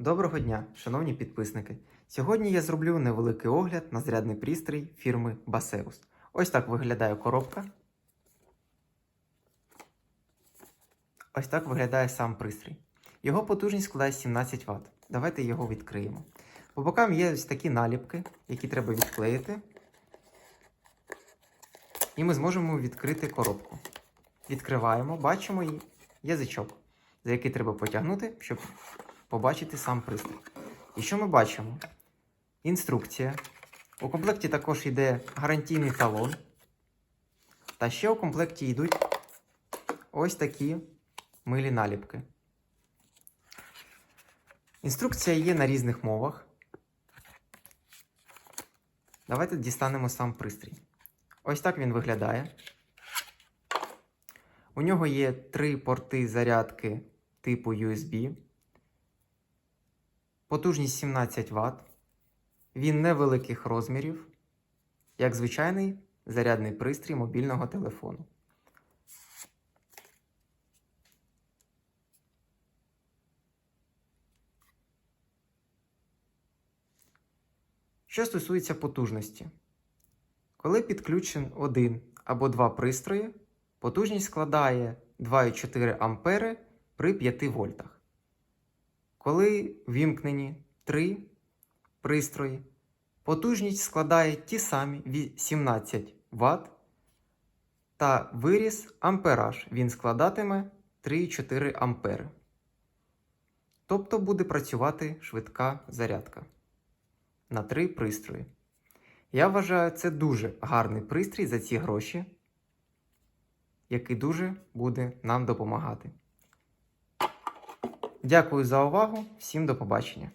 Доброго дня, шановні підписники! Сьогодні я зроблю невеликий огляд на зарядний пристрій фірми Baseus. Ось так виглядає коробка. Ось так виглядає сам пристрій. Його потужність складає 17 Вт. Давайте його відкриємо. По бокам є ось такі наліпки, які треба відклеїти. І ми зможемо відкрити коробку. Відкриваємо, бачимо її язичок, за який треба потягнути, щоб побачити сам пристрій. І що ми бачимо? Інструкція. У комплекті також йде гарантійний талон. Та ще у комплекті йдуть ось такі милі наліпки. Інструкція є на різних мовах. Давайте дістанемо сам пристрій. Ось так він виглядає. У нього є три порти зарядки типу USB. Потужність 17 Вт. Він невеликих розмірів, як звичайний зарядний пристрій мобільного телефону. Що стосується потужності, коли підключен один або два пристрої, потужність складає 2,4 А при 5 вольтах. Коли вімкнені 3 пристрої, потужність складає ті самі ві- 17 Вт та виріс ампераж він складатиме 3,4 ампери. Тобто буде працювати швидка зарядка на 3 пристрої. Я вважаю, це дуже гарний пристрій за ці гроші, який дуже буде нам допомагати. Дякую за увагу. Всім до побачення.